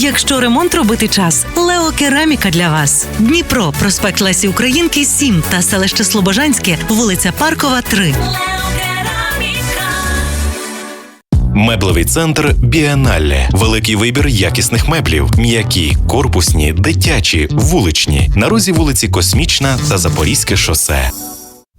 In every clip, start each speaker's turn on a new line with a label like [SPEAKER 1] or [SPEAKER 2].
[SPEAKER 1] Якщо ремонт робити час, Лео Кераміка для вас. Дніпро, проспект Лесі Українки, 7 та селище Слобожанське, вулиця Паркова, 3.
[SPEAKER 2] Меблевий центр Біаналле. Великий вибір якісних меблів: м'які, корпусні, дитячі, вуличні. На розі вулиці Космічна та Запорізьке шосе.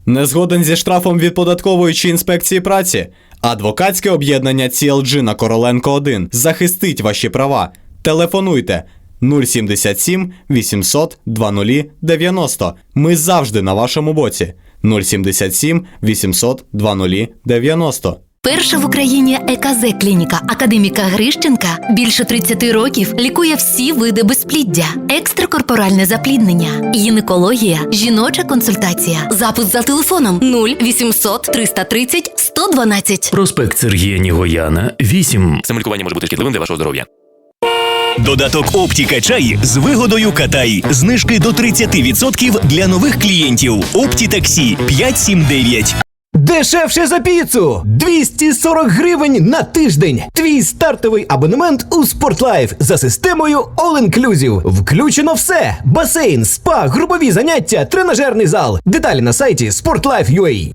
[SPEAKER 3] Не згоден зі штрафом від податкової чи інспекції праці? Адвокатське об'єднання CLG на Короленко 1 захистить ваші права. Телефонуйте 077 800 20 90. Ми завжди на вашому боці. 077 800 20 90.
[SPEAKER 4] Перша в Україні ЕКЗ клініка академіка Грищенка більше 30 років лікує всі види безпліддя, екстракорпоральне запліднення, гінекологія, жіноча консультація, запис за телефоном 0800 330 112.
[SPEAKER 5] Проспект Сергія Нігояна, 8.
[SPEAKER 6] Самолікування може бути шкідливим для вашого здоров'я.
[SPEAKER 7] Додаток Оптіка Чай з вигодою Катай. Знижки до 30% для нових клієнтів. Опті таксі 579.
[SPEAKER 8] Дешевше за піцу! 240 гривень на тиждень. Твій стартовий абонемент у Спортлайф за системою All Inclusive. Включено все: басейн, спа, групові заняття, тренажерний зал. Деталі на сайті sportlife.ua.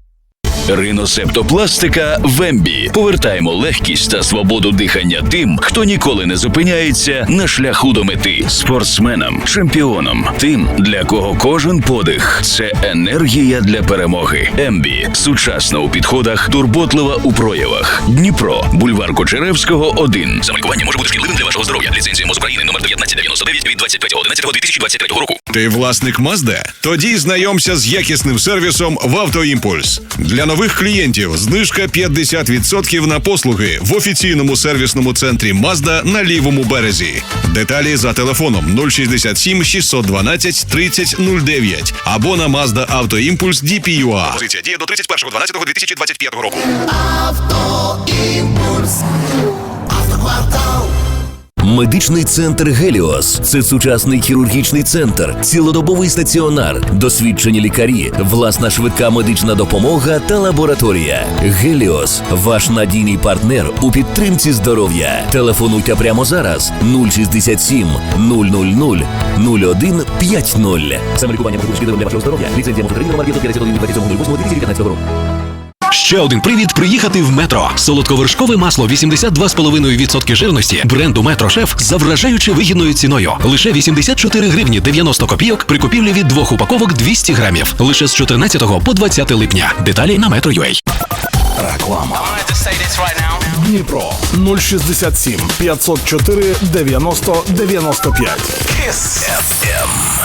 [SPEAKER 9] Риносептопластика Вембі. Повертаємо легкість та свободу дихання тим, хто ніколи не зупиняється на шляху до мети. Спортсменам, чемпіонам, тим, для кого кожен подих це енергія для перемоги. Ембі сучасна у підходах, турботлива у проявах. Дніпро, бульвар Кочеревського, 1. Самолікування може бути шкідливим для вашого здоров'я. Ліцензія МОЗ України номер 1999 від 25.11.2023 року.
[SPEAKER 10] Ти власник Мазда? Тоді знайомся з якісним сервісом в Автоімпульс. Для нових клієнтів знижка 50% на послуги в офіційному сервісному центрі Мазда на лівому березі. Деталі за телефоном 067 612 3009 або на Mazda Автоімпульс DPUA. Позиція діє до 31.12.2025 року.
[SPEAKER 11] Медичний центр Геліос це сучасний хірургічний центр, цілодобовий стаціонар, досвідчені лікарі, власна швидка медична допомога та лабораторія. Геліос ваш надійний партнер у підтримці здоров'я. Телефонуйте прямо зараз 067 000 0150.
[SPEAKER 5] Саме лікування може шкідливим для вашого здоров'я. Ліцензія МОЗ України номер 551 від 27.08.2015 року.
[SPEAKER 12] Ще один привід приїхати в метро. Солодковершкове масло 82,5% жирності бренду Метро Шеф за вражаючи вигідною ціною. Лише 84 гривні 90 копійок при купівлі від двох упаковок 200 грамів. Лише з 14 по 20 липня. Деталі на метро метро.ua.
[SPEAKER 10] Реклама. Right Дніпро 067 504 90 95.
[SPEAKER 11] Kiss FM.